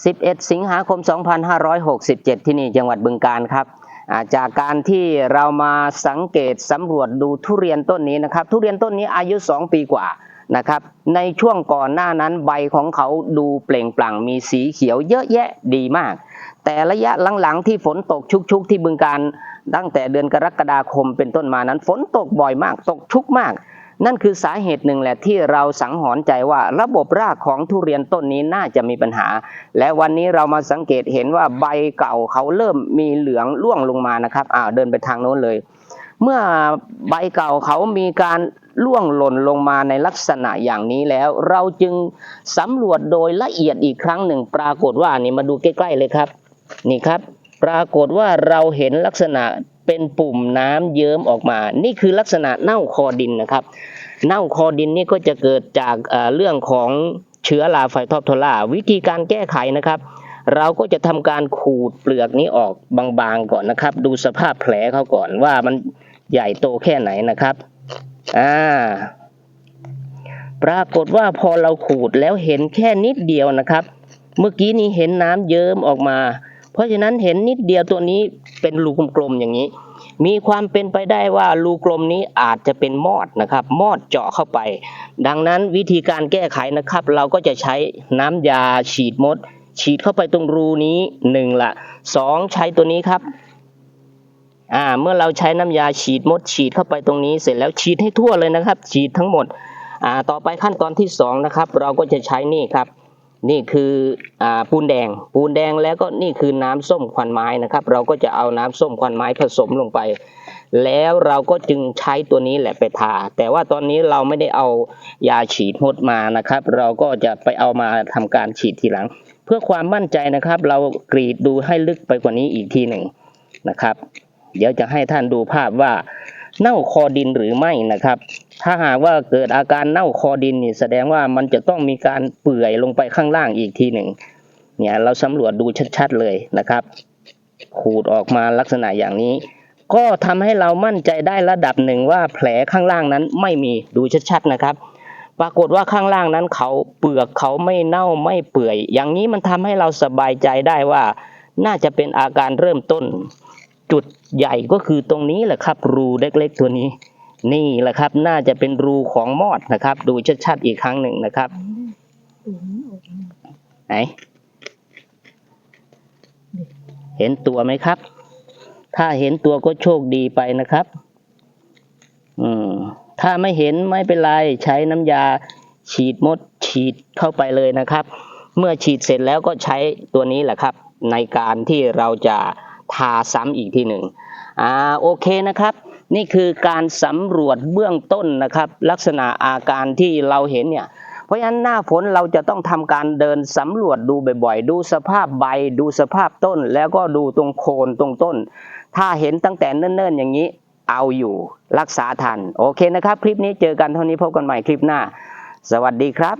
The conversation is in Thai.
11 สิงหาคม 2567 ที่นี่จังหวัดบึงการครับาจากการที่เรามาสังเกตสำรวจดูทุเรียนต้นนี้นะครับ ทุเรียนต้นนี้อายุ 2 ปีกว่านะครับ ในช่วงก่อนหน้านั้นใบของเขาดูเปล่งปลั่งมีสีเขียวเยอะแยะดีมาก แต่ระยะหลังๆที่ฝนตกชุกๆ ที่บึงการตั้งแต่เดือนกรกฎาคมเป็นต้นมานั้น ฝนตกบ่อยมาก ตกชุกมาก นั่นคือสาเหตุหนึ่งแหละที่เราสังหรณ์ใจว่าระบบรากของทุเรียนต้นนี้น่าจะมีปัญหา และวันนี้เรามาสังเกตเห็นว่าใบเก่าเขาเริ่มมีเหลืองร่วงลงมานะครับอ้าวเดินไปทางโน้นเลย เมื่อใบเก่าเขามีการล่วงหล่นลงมาในลักษณะอย่างนี้แล้ว เราจึงสำรวจโดยละเอียดอีกครั้งหนึ่ง ปรากฏว่านี่มาดูใกล้ ๆเลยครับ นี่ครับ ปรากฏว่าเราเห็นลักษณะ เป็นปุ่มน้ำเยิ้มออกมา นี่คือลักษณะเน่าคอดินนะครับ เน่าคอดินนี่ก็จะเกิดจากเรื่องของเชื้อราไฟทอปโทล่าวิธีการแก้ไขนะครับ เราก็จะทำการขูดเปลือกนี้ออกบางๆก่อนนะครับ ดูสภาพแผลเขาก่อนว่ามันใหญ่โตแค่ไหนนะครับอ่าปรากฏว่าพอเราขูดแล้วเห็นแค่นิดเดียวนะครับ เมื่อกี้นี้เห็นน้ำเยิ้มออกมา เพราะฉะนั้นเห็นนิดเดียวตัวนี้เป็นรูกลมๆอย่างนี้ มีความเป็นไปได้ว่ารูกลมนี้อาจจะเป็นมอดนะครับมอดเจาะเข้าไป ดังนั้นวิธีการแก้ไขนะครับ เราก็จะใช้น้ำยาฉีดมด ฉีดเข้าไปตรงรูนี้หนึ่งละสองใช้ตัวนี้ครับอ่าเมื่อเราใช้น้ำยาฉีดมดฉีดเข้าไปตรงนี้เสร็จแล้วฉีดให้ทั่วเลยนะครับ ฉีดทั้งหมดอ่าต่อไปขั้นตอนที่สองนะครับเราก็จะใช้นี่ครับ นี่คืออปูนแดง ปูนแดงแล้วก็นี่คือน้ำส้มควันไม้นะครับ เราก็จะเอาน้ำส้มควันไม้ผสมลงไป แล้วเราก็จึงใช้ตัวนี้แหละไปทา แต่ว่าตอนนี้เราไม่ได้เอายาฉีดมดมานะครับ เราก็จะไปเอามาทำการฉีดทีหลัง เพื่อความมั่นใจนะครับ เรากรีดดูให้ลึกไปกว่านี้อีกทีหนึ่งนะครับ เดี๋ยวจะให้ท่านดูภาพว่า เน่าคอดินหรือไม่นะครับ ถ้าหากว่าเกิดอาการเน่าคอดินนี่แสดงว่ามันจะต้องมีการเปื่อยลงไปข้างล่างอีกทีหนึ่งเนี่ยเราสำรวจดูชัดๆเลยนะครับขูดออกมาลักษณะอย่างนี้ ก็ทำให้เรามั่นใจได้ระดับหนึ่งว่าแผลข้างล่างนั้นไม่มีดูชัดๆนะครับ ปรากฏว่าข้างล่างนั้นเขาเปลือกเขาไม่เน่าไม่เปื่อย อย่างนี้มันทำให้เราสบายใจได้ว่า น่าจะเป็นอาการเริ่มต้น จุดใหญ่ก็คือตรงนี้แหละครับ รูเล็กๆตัวนี้ นี่แหละครับ น่าจะเป็นรูของมอดนะครับ ดูชัดๆอีกครั้งหนึ่งนะครับไหนเห็นตัวไหมครับ ถ้าเห็นตัวก็โชคดีไปนะครับ อืม ถ้าไม่เห็นไม่เป็นไรใช้น้ำยาฉีดมดฉีดเข้าไปเลยนะครับ เมื่อฉีดเสร็จแล้วก็ใช้ตัวนี้แหละครับ ในการที่เราจะ ทาซ้ำอีกทีหนึ่งอ่าโอเคนะครับ นี่คือการสำรวจเบื้องต้นนะครับ ลักษณะอาการที่เราเห็นเนี่ยเพราะฉะนั้นหน้าฝนเราจะต้องทำการเดินสำรวจดูบ่อยๆ ดูสภาพใบ ดูสภาพต้น แล้วก็ดูตรงโคนตรงต้น ถ้าเห็นตั้งแต่เนิ่นๆ อย่างนี้ เอาอยู่รักษาทัน โอเคนะครับ คลิปนี้เจอกันเท่านี้พบกันใหม่คลิปหน้า สวัสดีครับ